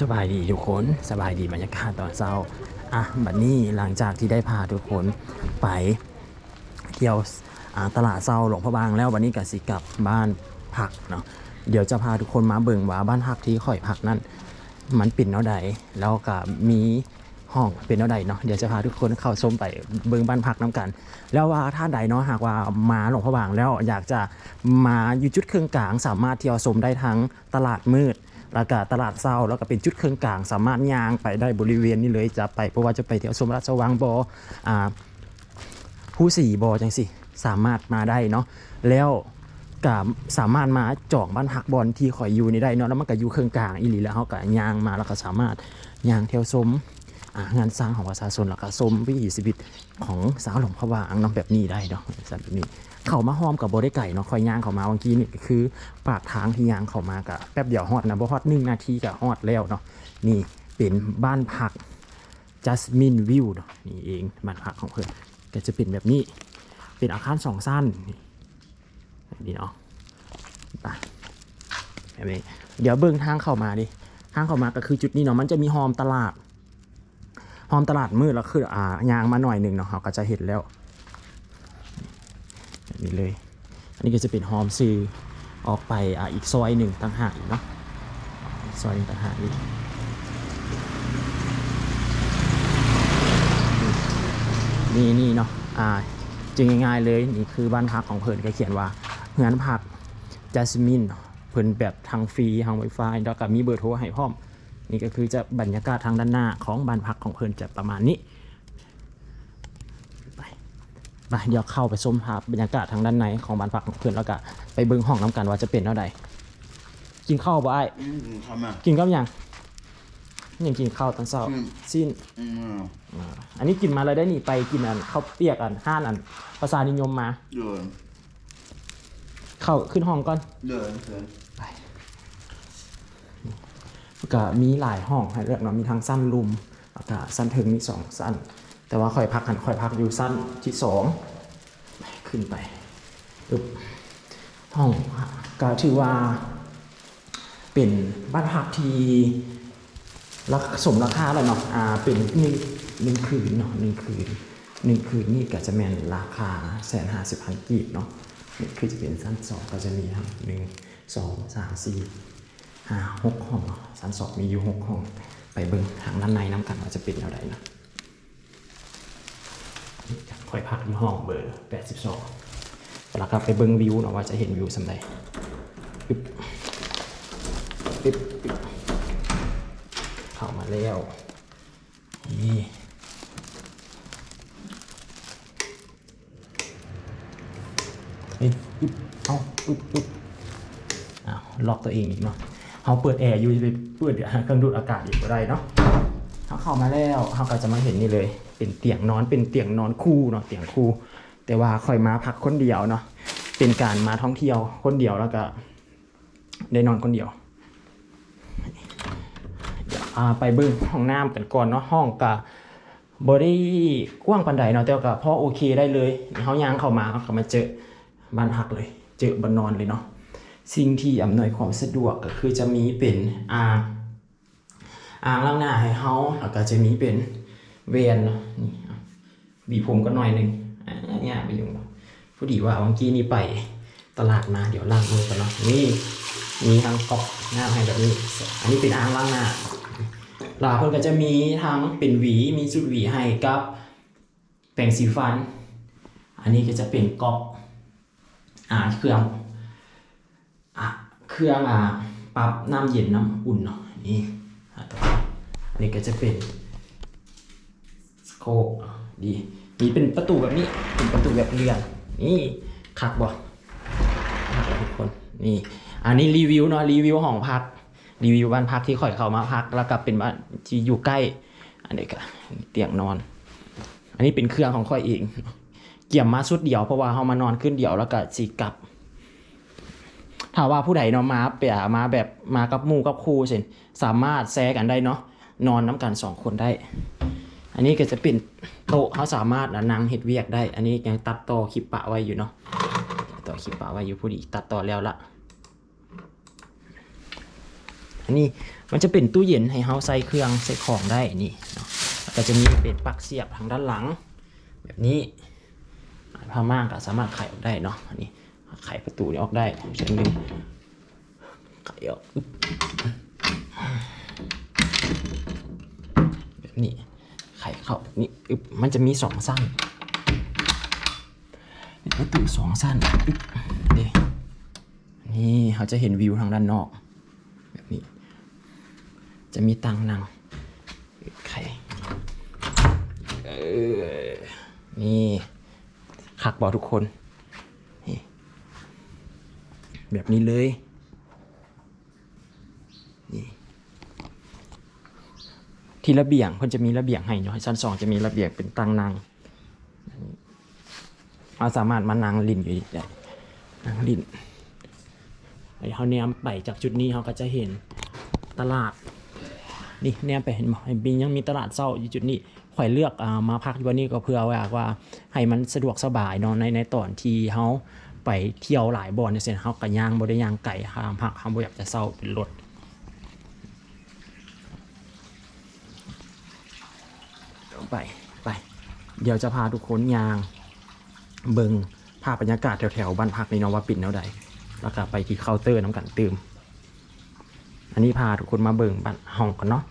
สบายดีทุกคนสบายดีบรรยากาศตอนเช้าอะบัดนี้หลังจากที่ได้พาทุกคนไปเที่ยวตลาดเช้าหลวงพระบางแล้ววันนี้ก็สิกลับบ้านพักเนาะเดี๋ยวจะพาทุกคนมาเบิ่งว่าบ้านพักที่ข่อยพักนั่นมันป็นเนาใดแล้วก็มีห้องเป็นเนาใดเนาะเดี๋ยวจะพาทุกคนเข้าชมไปเบิ่งบ้านพักน้กัน แล้วว่าถ้าใดเนาะหากว่ามาหลวงพระบางแล้วอยากจะมาอยู่จุดเครื่องกลางสามารถเที่ยวชมได้ทั้งตลาดมืด แล้วก็ตลาดเศร้าแล้วก็เป็นจุดเครื่องกลาง สามารถย่างไปได้บริเวณนี้เลยจะไปเพราะว่าจะไปเที่ยวชมราชวังบอ่าผู้สี่บอจังสิสามารถมาได้เนาะแล้วก็สามารถมาจองบ้านหักบอลที่ข่อยอยู่นี่ได้เนาะแล้วมันก็อยู่เครื่องกลางอีหลีแล้วเขาก็ย่างมาแล้วก็สามารถย่างเที่ยวชมงานสร้างของประชาชนแล้วก็ชมวิถีชีวิตของสาวหลงพระบางเนาะแบบนี้ได้เนาะแบบนี้ เขามาหอมกับบไดไก่เนาะคอยย่างเขามาเมื่อกี้นี่คือปากทางที่ย่างเขามากับแป๊บเดียวฮอดนะบ่ฮอดหนึ่งนาทีกับฮอดแล้วเนาะนี่เป็นบ้านพักจัสมินวิวเนาะนี่เองบ้านพักของเพื่อนก็จะเป็นแบบนี้ เป็นอาคารสองสั้นนี่ดีเนาะไปแบบนี้เดี๋ยวเบิ่งทางเข้ามาดิทางเข้ามาก็คือจุดนี้เนาะมันจะมีฮอมตลาดฮอมตลาดมืดแล้วคืออ่ายางมาหน่อยหนึ่งเนาะเราก็จะเห็นแล้ว นี้เลย อันนี้ก็จะเป็นฮอมซื้อออกไปออีกซอยหนึ่งต่างหากเนาะซอยหนึ่งต่างหากอีกนี่นี่เนาะอ่าจริงง่ายๆเลยนี่คือบ้านพักของเพิ่นก็เขียนว่าเฮือนพักจัสมินเพิ่นแบบทางฟรีทางไวไฟแล้วก็มีเบอร์โทรให้พร้อม นี่ก็คือจะบรรยากาศทางด้านหน้าของบ้านพักของเพิ่นจะประมาณนี้ ไปเดี๋ยวเข้าไปชมภาพบรรยากาศทางด้านในของบ้านพักของเพื่อนแล้วก็ไปเบิ้งห้องน้ำกันว่าจะเป็นเท่าใดกินข้าวบ่ไอ้ายอืมทำอะกินก็ยังยังกินข้าวตอนเช้าอืมสิ้นอืมอ่าอันนี้กินมาเลยได้นี่ไปกินอันข้าวเปียกอันห้านอันภาษานิยมมาเดินเข้าขึ้นห้องก่อนเดินเดินก็มีหลายห้องให้เลือกเนาะมีทั้งสั้นรุมแล้วก็สั้นถึงมีสองสั้น แต่ว่าคอยพักกันคอยพักอยู่สั้นที่สองไปขึ้นไปปึ๊บห้องก็ถือว่า เป็นบ้านพักที่ราคาสมราคาแล้วเนาะอ่าเป็นหนึ่งหนึ่งคืนเนาะหนึ่งคืนหนึ่งคืนนี่ก็จะแมนราคาแสนห้าสิบพันกีบเนาะนี่คือจะเป็นสั้นสองก็จะมีทั้งหนึ่งสองสามสี่ห้าหกห้องเนาะชั้นสองมีอยู่หกห้องไปเบิ่งทางด้านในน้ำกันว่าจะเป็นอย่างไรนะนี่จะ คอยพักอยู่ห้องเบอร์แปดสิบสองแล้วก็ไปเบิ่งวิวเนาะว่าจะเห็นวิวสำใดปึ๊บปึ๊บปึ๊บเข้ามาแล้ว นี่นี่ปึ๊บเอาปึ๊บปึ๊บอ้าวล็อกตัวเองอีกเนาะเขาเปิดแอร์อยู่จะไปเปิดเครื่องดูดอากาศอีกก็ได้เนาะ เขาเข้ามาแล้วเขาก็จะมาเห็นนี่เลย เป็นเตียงนอนเป็นเตียงนอนคู่เนาะเตียงคู่ แต่ว่าคอยมาพักคนเดียวเนาะเป็นการมาท่องเที่ยวคนเดียวแล้วก็ได้นอนคนเดียวอ่าไปเบิ้งห้องน้ำกันก่อนเนาะห้องกะบอดี้กว้างปันใดเนาะแต่ก็พอโอเคได้เลยเขาย่างเข้ามาเขาก็มาเจอบ้านพักเลย เจอบ้านนอนเลยเนาะสิ่งที่อำนวยความสะดวกก็คือจะมีเป็นอ่าง อ่างล้างหน้าให้เฮาแล้วก็จะมีเป็นเวนเนาะนี่บีบผมก็หน่อยหนึงอ่าเนี่ยไปยุ่งเนาะพอดีว่าเมื่อกี้นี่ไปตลาดมาเดี๋ยวล้างมือกันเนาะนี่มีทั้งก๊อกหน้าให้แบบนี้ อันนี้เป็นอ่างล้างหน้าลาเพิ่นก็จะมีทั้งเป็นหวีมีชุดหวีให้กับแปรงสีฟัน อันนี้ก็จะเป็นก๊อกอ่าเครื่องอะเครื่องอะปรับน้ำเย็นน้ำอุ่นเนาะนี่อะต่อ นนี้ก็จะเป็นสโคปดีนี่เป็นประตูแบบนี้เป็นประตูแบบเรือนนี่คักบ่คักทุกคนนี่อันนี้รีวิวเนาะรีวิวห้องพักรีวิวบ้านพักที่ข่อยเข้ามาพักแล้วก็เป็นบ้านที่อยู่ใกล้ อันนี้ก็เตียงนอน อันนี้เป็นเครื่องของข่อยเอง เกี่ยมมาสุดเดียวเพราะว่าเขามานอนขึ้นเดียวแล้วก็สีกลับถ้าว่าผู้ใดเนาะมาเปียมาแบบมากับมู่กับครูเช่นสามารถแซกันได้เนาะ นอนน้ำกันสองคนได้ อันนี้ก็จะเป็นโต๊ะเขาสามารถนั่งเฮ็ดเวียกได้ อันนี้ยังตัดต่อคลิปปะไว้อยู่เนาะตัดต่อคลิปปะไว้อยู่ผู้ดีตัดต่อแล้วละอันนี่มันจะเป็นตู้เย็นให้เฮาใส่เครื่องใส่ของได้นี่เนาะก็จะมีเป็นปลั๊กเสียบทางด้านหลัง แบบนี้ผ้าม่านก็สามารถไขออกได้เนาะอันนี้ไขประตูนี้ออกได้เช่นหนึงไขออกอึ๊บ แบบนี้ ไขเข้าแบบนี้อึบมันจะมีสองสั้นเป็นประตูสองสั้นอึบเด้นี่เขาจะเห็นวิวทางด้านนอก แบบนี้ จะมีตังนังไข่เออนี่คักบอทุกคน แบบนี้เลย ที่ระเบียงเพิ่นจะมีระเบียงให้เนาะชั้นสองจะมีระเบียงเป็นตังนางเราสามารถมานั่งลินอยู่ได้นั่งลินไอ้เขาเนี่ยไปจากจุดนี้เขาก็จะเห็นตลาดนี่เนี่ยไปเห็นบ่บินยังมีตลาดเศร้าอยู่จุดนี้ข่อยเลือกอามาพักอยู่วันนี้ก็เพื่อว่าว่าให้มันสะดวกสบายเนาะในในตอนที่เฮาไปเที่ยวหลายบ่อนเนี่ยเส้นเฮาก็ย่างบ่ได้ย่างไก่ห้ามพักเฮาบ่อยากจะเศร้าเป็นรถ ไปไป เดี๋ยวจะพาทุกคนยาง เบิงภาพบรรยากาศแถวๆบ้านพักในนวปิดแนวใดแล้วก็ไปที่เคาน์เตอร์น้ำกันตื่มอันนี้พาทุกคนมาเบิงบ้านห้องกันเนาะ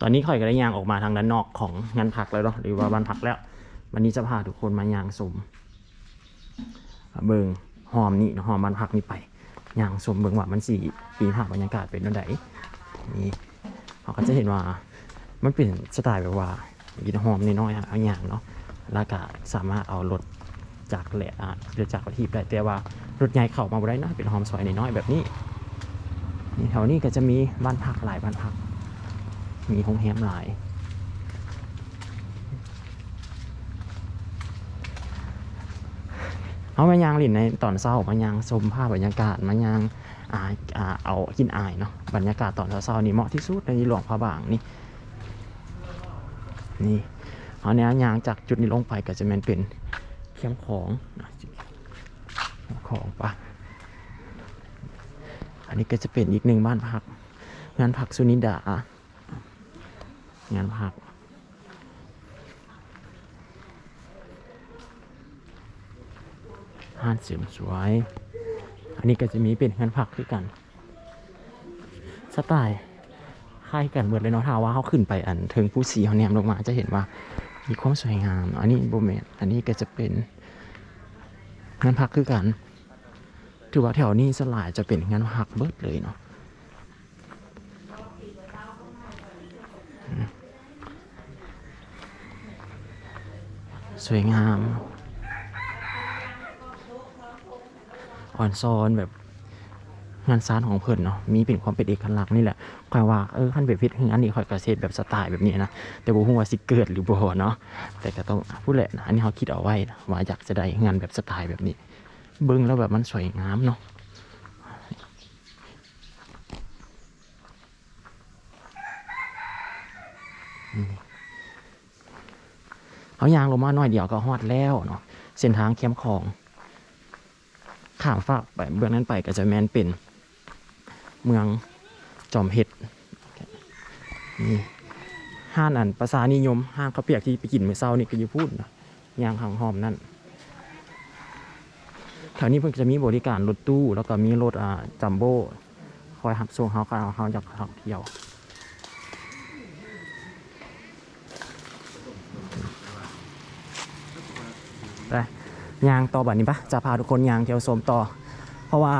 ตอนนี้ข่อยก็ได้ยางออกมาทางด้านนอกของงานพักแล้วเนาะหรือว่าบ้านพักแล้ว วันนี้จะพาทุกคนมายางสมเบิงหอมนี่หอมบ้านพักนี่ไปยางสมเบิงว่ามันสีปีภาพบรรยากาศเป็นยังไงนี่เขาก็จะเห็นว่า มันเป็นสไตล์แบบว่ากินหอมน้อยๆอะเอาอย่างเนาะแล้วก็สามารถเอารถจากแหละอ่หรือจากประทีปได้แต่ว่ารถใหญ่เข้ามาบ่ได้นะเป็นหอมซอยน้อยๆแบบนี้นี่แถวนี้ก็จะมีบ้านพักหลายบ้านพัก มีโรงแรมหลายเอามายางหลินในตอนเศร้ามายางชมภาพบรรยากาศมายางอาเอากินอายเนาะบรรยากาศตอนเช้าๆนี่เหมาะที่สุดในหลวงพระบางนี่ นี่เอาเนี้ยางจากจุดนี้ลงไปก็จะมันเป็นเข้มของนะเข้มของปะอันนี้ก็จะเป็นอีกหนึ่งบ้านพัก งานพักสุนิดางานพักห้านเสริมสวย อันนี้ก็จะมีเป็นงานพักด้วยกัน สไตล์ คล้ายกันเหมือนเลยเนาะถ้าว่าเขาขึ้นไปอันเทิงผู้สีเขาแนมลงมาจะเห็นว่ามีความสวยงาม อันนี้โบเมนอันนี้ก็จะเป็นงานพักคือกัน ถือว่าแถวนี้สลายจะเป็นงานหักเบิดเลยเนาะสวยงาม อ่อนซ้อนแบบงานซานของเพิ่นเนาะมีเป็นความเป็นเอกลักษณ์นี่แหละ คอยว่าเออขั้นแบบพิษอันนี้คอยกระเซ็ดแบบสไตล์แบบนี้นะแต่บ่ฮู้ว่าสิเกิดหรือบ่เนาะแต่ก็ต้องพูดแหละนะอันนี้เขาคิดเอาไว้นะว่าอยากจะได้งานแบบสไตล์แบบนี้ เบิ่งแล้วแบบมันสวยงามเนาะเขายางลงมาหน่อยเดียวก็ฮอดแล้วเนาะเส้นทางเข้มของ ข้ามฟากไปเบื้องนั้นไปก็จะแมนเป็น เมือง จอมเห็ดนี่ห้านอันภาษานิยมห้างข้าวเปียกที่ไปกินเมื่อเช้านี่ก็อยู่พูดนะยางหางหอมนั่นแถวนี้เพิ่งจะมีบริการรถตู้แล้วก็มีรถอ่าจัมโบ้คอยหับส่งเขาเขาเขาจากท่องเที่ยวไปยางต่อบัดนี้ปะจะพาทุกคนยางเที่ยวชมต่อ เพราะว่า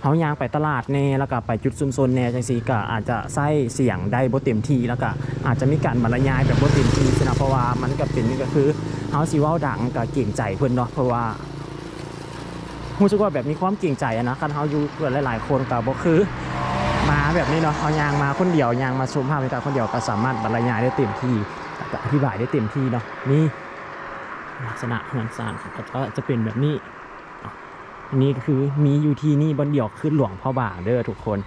เขายางไปตลาดแน่แล้วก็ไปจุดซุมซนแน่จังสีก็อาจจะใส่เสียงได้บ่เต็มทีแล้วก็อาจจะมีการบรรยายแบบบ่เต็มทีนะเพราะว่ามันก็เป็นก็คือเฮาสิเว้าดังก็เก่งใจเพิ่นเนาะเพราะว่ารู้สึกว่าแบบมีความเก่งใจนะคันเฮาอยู่เพื่อนหลาย ๆ คนก็บ่คือมาแบบนี้เนาะเอายางมาคนเดียวยางมาชมภาพบรรยากาศคนเดียวก็สามารถบรรยายได้เต็มที่อธิบายได้เต็มที่เนาะนี่ลักษณะเฮือนซานก็จะเป็นแบบนี้ อันนี้คือมีอยู่ที่นี่บนเดี่ยวขึ้นหลวงพ่อบางเด้อทุกคน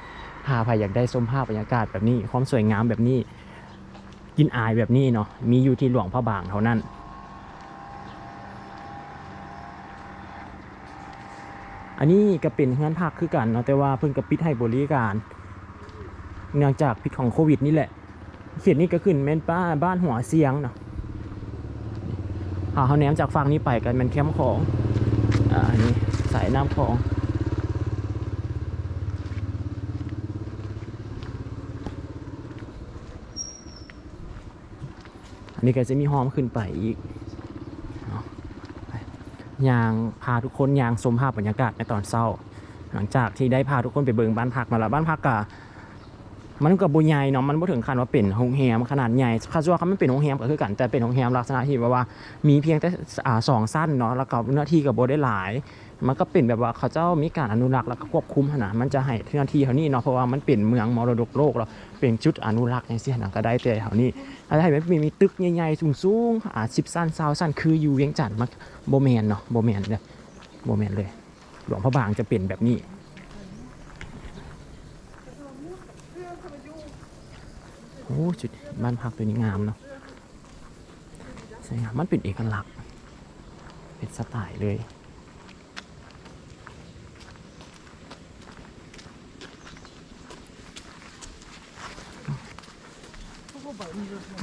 พาใครอยากได้ชมภาพบรรยากาศแบบนี้ ความสวยงามแบบนี้ กินอายแบบนี้เนาะมีอยู่ที่หลวงพ่อบางเท่านั้นอันนี้ก็เป็นเฮือนพักคือกันเนาะแต่ว่าเพิ่นก็ปิดให้บริการ เนื่องจากพิษของโควิดนี่แหละ เขตนี้ก็ขึ้นแม่นป้าบ้านหัวเสียงเนาะหาเขาแนมจากฝั่งนี้ไปกันเป็นแคมป์ของอ่าอันนี้ สายน้ำคลอง อันนี้ก็จะมีหอมขึ้นไปอีกอยางพาทุกคนยางชมภาพบรรยากาศในตอนเศร้า หลังจากที่ได้พาทุกคนไปเบิงบ้านพักมาแล้วบ้านพักกะ มันกับบุญใหญ่เนาะมันบ่ถึงขั้นว่าเป็นโรงแรมขนาดใหญ่คาดว่าเขาไม่เป็นโรงแรมก็คือกันแต่เป็นโรงแรมลักษณะที่แบบว่า มีเพียงแต่อ่าสองสั้นเนาะแล้วก็เนื้อที่กับโบได้หลาย มันก็เป็นแบบว่าเขาเจ้ามีการอนุรักษ์แล้วก็ควบคุมขนาดมันจะให้เนื้อที่เท่านี้เนาะเพราะว่ามันเป็นเมืองมรดกโลกแล้วเป็นจุดอนุรักษ์อย่างเสียหนังก็ได้แต่เท่านี้ถ้าให้มันมีมีตึกใหญ่ๆสูงๆอ่าสิบสั้นเศร้าสั้นคืออยู่เวียงจันทน์มันโบแมนเนาะโบแมนเลยโบแมนเลย หลวงพระบางจะเป็นแบบนี้ อ้จุดบ้านพักตัวนี้งามเนาะสวยงามมันเป็นเอกลักษณ์เป็นสไตล์เลย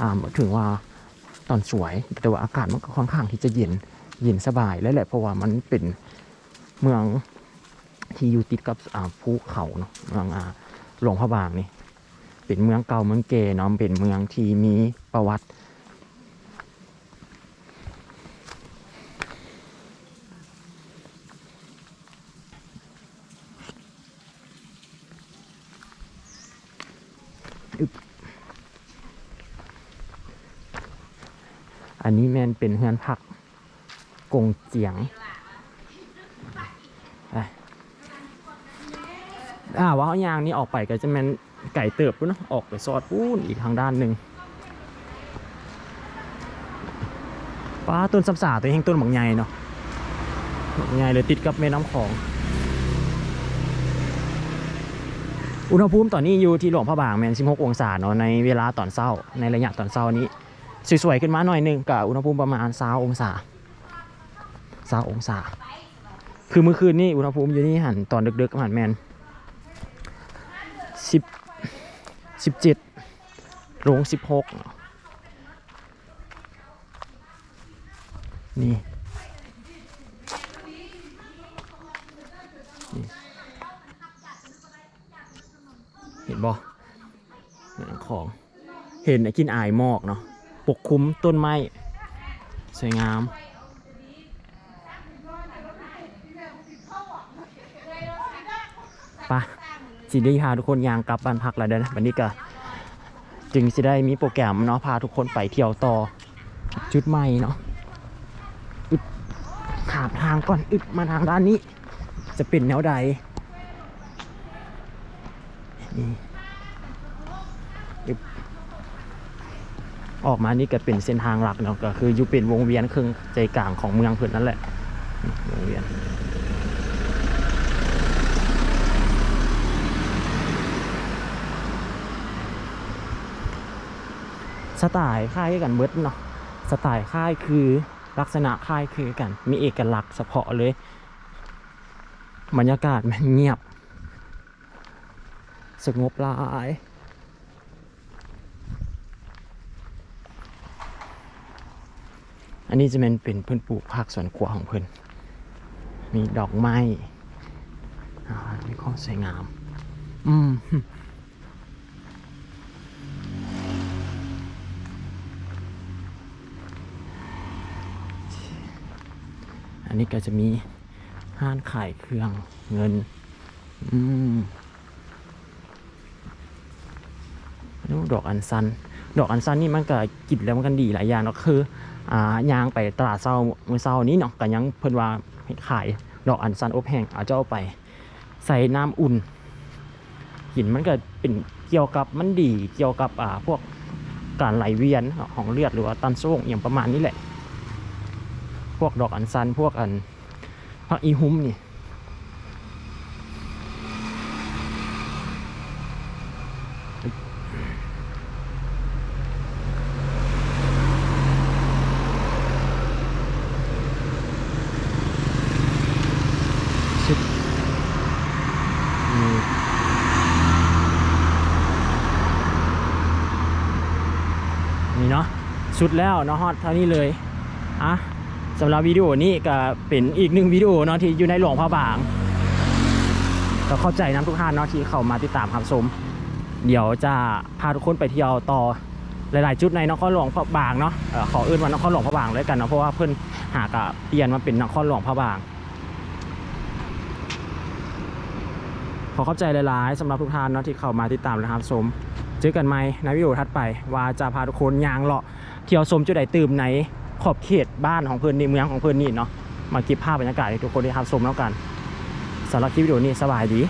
อ่าถึงว่าตอนสวยแต่ว่าอากาศมันก็ค่อนข้างที่จะเย็นเย็นสบายแล้วแหละเพราะว่ามันเป็นเมืองที่อยู่ติดกับอ่าภูเขาเนาะเมืองอ่าหลวงพระบางนี่ เป็นเมืองเก่าเมืองเกเนาะเป็นเมืองที่มีประวัติอันนี้แมนเป็นเฮือนพักกงเจียงอ่าว่าเอายางนี้ออกไปก็จะแมน ไก่เติบปุ๊เนาะออกไปซอดปูนอีกทางด้านหนึ่งป้าต้นสับสาตัวเองต้นบักใหญ่เนาะบักใหญ่เลยติดกับแม่น้ำของ อุณหภูมิตอนนี้อยู่ที่หลวงพระบางแมน16 องศาเนาะในเวลาตอนเช้า ในระยะตอนเช้านี้สวยๆขึ้นมาหน่อยหนึงกับอุณหภูมิประมาณ20องศา20องศา คือเมื่อคืนนี้อุณหภูมิอยู่นี่หันตอนดึกๆหันแมน10 17ลง16นาะนี่เห็นบ่เหมือนของเห็นไอ้กินอายหมอกเนาะปกคลุมต้นไม้ สวยงาม ปะ สิได้พาทุกคนยางกลับบ้านพักแล้วเด้อนะวันนี้ก็จึงจะได้มีโปรแกรมเนาะพาทุกคนไปเที่ยวต่อจุดใหม่เนาะอึดขามทางก่อนอึดมาทางด้านนี้ จะเป็นแนวใดนี่ออกมานี่ก็เป็นเส้นทางหลักเนาะก็คืออยู่เป็นวงเวียนครึ่งใจกลางของเมืองเพื่อนนั่นแหละวงเวียน สไตล์ค่ายกันเบิดเนาะสไตล์ค่ายคือลักษณะค่ายคือกัน มีเอกลักษณ์เฉพาะเลยบรรยากาศมันเงียบสงบลายอันนี้จะเป็นเป็นเพื่อนปลูกผักสวนครัวของเพื่อนมีดอกไม้มีข้อสวยงาม อืม อันนี้ก็จะมีห้านขายเครื่องเงิน อืมดูดอกอันซัน ดอกอันซันนี่มันก็กินแล้วมันกันดีหลายอย่างเนาะคือ อ่ายางไปตลาดเศร้ามื้อเศร้านี้เนาะก็ยังเพิ่นว่าขายดอกอันซันอบแห้งเอาเจ้าเอาไป ใส่น้ำอุ่นกินมันก็เป็นเกี่ยวกับมันดีเกี่ยวกับอ่าพวกการไหลเวียนของเลือดหรือว่าตันโซ่งอย่างประมาณนี้แหละ พวกดอกอันซันพวกอันพักอีฮุ้มนี่นี่เนาะสุดแล้วเนาะฮอตเท่านี้เลยอะ สำหรับวิดีโอนี้ก็เป็นอีกหนึ่งวิดีโอเนาะที่อยู่ในหลวงพระบางก็เข้าใจน้ำทุกท่านเนาะที่เข้ามาติดตามครับชมเดี๋ยวจะพาทุกคนไปเที่ยวต่อหลาย ๆ จุดในนครหลวงพระบางเนาะขอเอื้นว่านครหลวงพระบางเลยกันเนาะเพราะว่าเพิ่อนหากเปลี่ยนมาเป็นนครหลวงพระบาง ขอเข้าใจหลาย ๆสำหรับทุกท่านเนาะที่เข้ามาติดตามนะครับชมเจอกันไหมในวิดีโอถัดไปว่าจะพาทุกคนย่างเลาะเที่ยวชมจุดใดตื่มใน ขอบเขตบ้านของเพื่อนนี่เมืองของเพื่อนนี่เนาะมาเก็บภาพบรรยากาศให้ทุกคนได้รับชมแล้วกันสำหรับคลิปวิดีโอนี้สบายดี